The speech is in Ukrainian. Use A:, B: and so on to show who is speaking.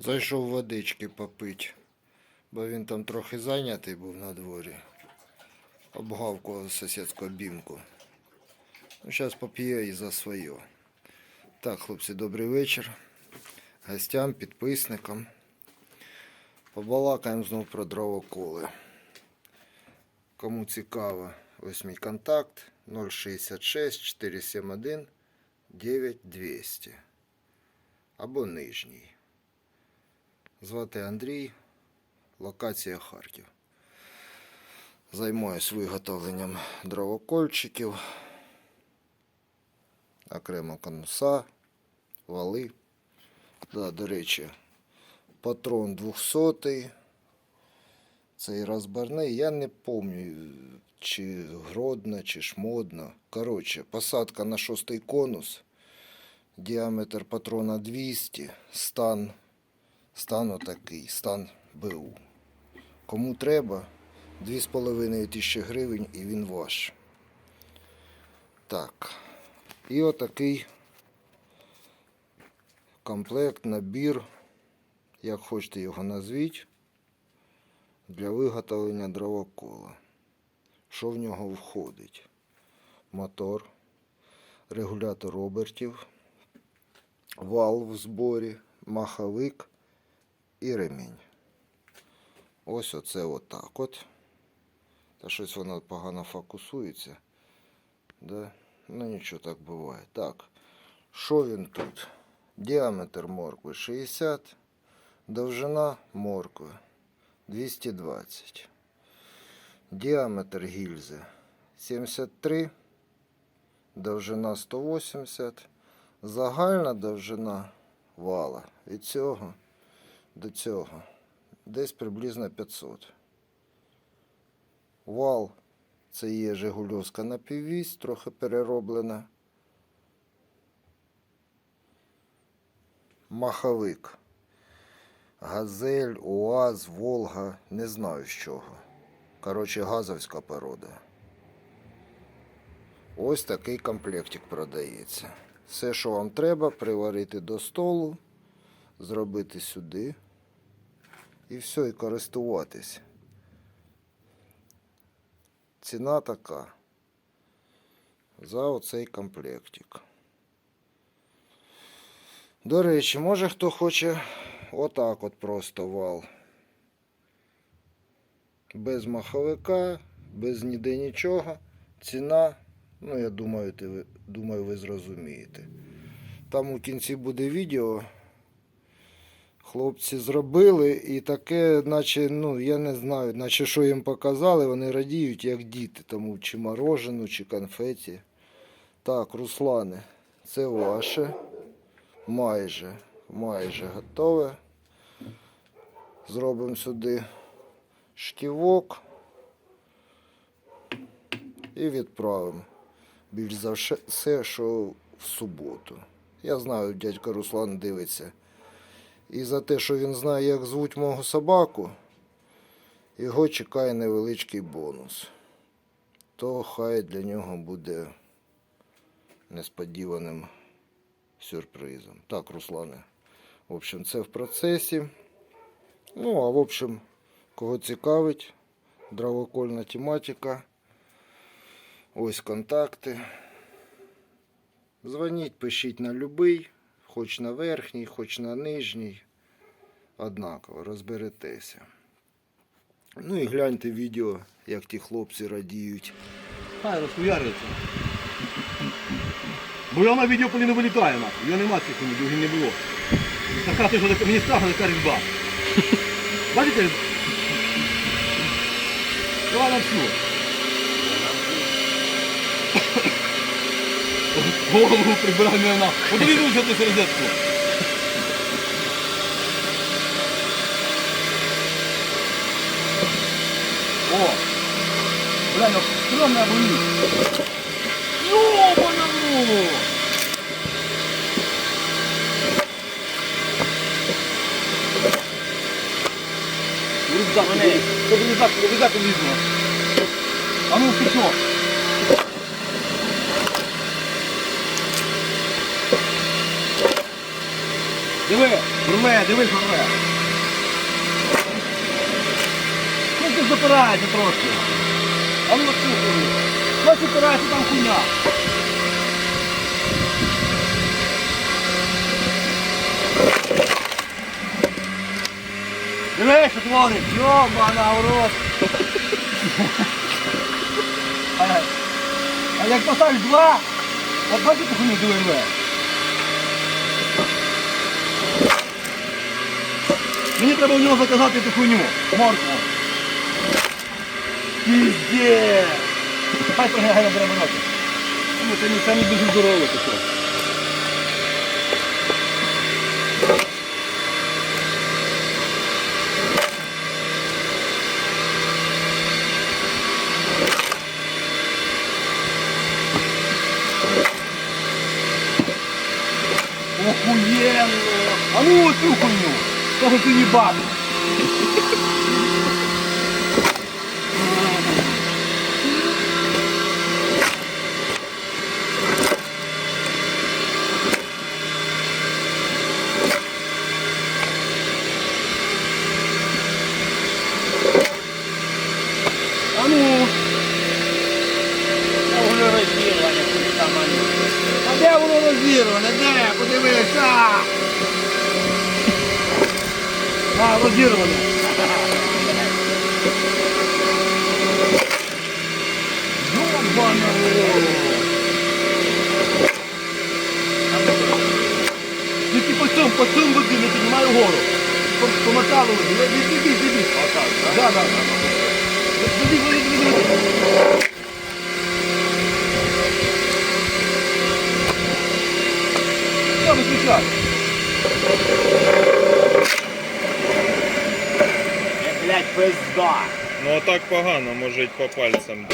A: Зайшов водички попить, бо він там трохи зайнятий був на дворі. Обгавкував сусідську бімку. Ну, зараз поп'є і за своє. Так, хлопці, добрий вечір. Гостям, підписникам. Побалакаємо знов про дровоколи. Кому цікаво, ось мій контакт 066 471 9200 або нижній. Звати Андрій, локація Харків. Займаюсь виготовленням дровокольчиків, окремо конуса, вали. Да, до речі, патрон 200 цей розбарний. Я не пам'ятаю, чи гродно, чи шмодно. Коротше, посадка на шостий конус. Діаметр патрона 200, стан, стан отакий, стан БУ. Кому треба, 2,5 тисячі гривень і він ваш. Так. І отакий комплект, набір, як хочете його назвіть, для виготовлення дровокола. Що в нього входить? Мотор, регулятор обертів, вал в зборі, маховик і ремінь. Ось оце отак от. Та щось воно погано фокусується. Да? Ну нічого так буває. Так. Що він тут? Діаметр моркви 60, довжина моркви 220. Діаметр гільзи 73, довжина 180, загальна довжина вала від цього до цього десь приблизно 500. Вал це є Жигульовська напіввісь, трохи перероблена. Маховик. Газель, УАЗ, Волга, не знаю з чого. Коротше, газовська порода. Ось такий комплектик продається. Все, що вам треба, приварити до столу, зробити сюди. І все, і користуватись. Ціна така. За оцей комплектик. До речі, може хто хоче отак от просто вал. Без маховика, без ніде нічого. Ціна, ну я думаю, ти, думаю, ви зрозумієте. Там у кінці буде відео. Хлопці зробили і таке, наче, ну, я не знаю, наче що їм показали, вони радіють, як діти, тому чи морожену, чи конфеті. Так, Руслане, це ваше. Майже, майже готове. Зробимо сюди шківок і відправимо. Більш за все, що в суботу. Я знаю, дядько Руслан дивиться. І за те, що він знає, як звуть мого собаку, його чекає невеличкий бонус. То хай для нього буде несподіваним сюрпризом. Так, Руслане. В общем, це в процесі. Ну, а в общем, кого цікавить, дровокольна тематика. Ось контакти. Дзвоніть, пишіть на любий, хоч на верхній, хоч на нижній. Однаково, розберетеся. Ну і гляньте відео, як ті хлопці радіють.
B: Хай розхуяриться. Бо я на відео коли не вилітає нахуй. Його нема цих відео, не було. Така ти що мені страшно така різьба. Бачите? Давай на всю. Голову прибирай мене на. Подивіться ти сердечко. О! Бля, ну стрёмная боюсь. Ёбану! Рюкзак,
C: Вони-
B: щоб рюкзак, рюкзак влізло. А ну, ти що? Диви, рве, диви, рве. Ну ти запирається трошки. А ну слухай. Ось запирається там хуйня. Диви, що творить. Йобана в рот. А- як поставиш два, от бачите хуйню диви рве. Мені треба у нього заказати цю хуйню. Моркву. Піздє. Хай пригає на беременоти. Ну, це не, не дуже здорово що. Охуєнно! А ну оцю хуйню! Того ти не ну!
C: Воно.
B: Де воно розірване? Де? Подивися! А, рот. Тільки по цьому, по цьому воді не піднімай вгору. По, металу воді. Відійди, відійди. Отак, так? Да, да, да. Відійди, відійди, відійди. Що виключати?
C: Пизда.
D: Ну а так погано, може й по пальцям.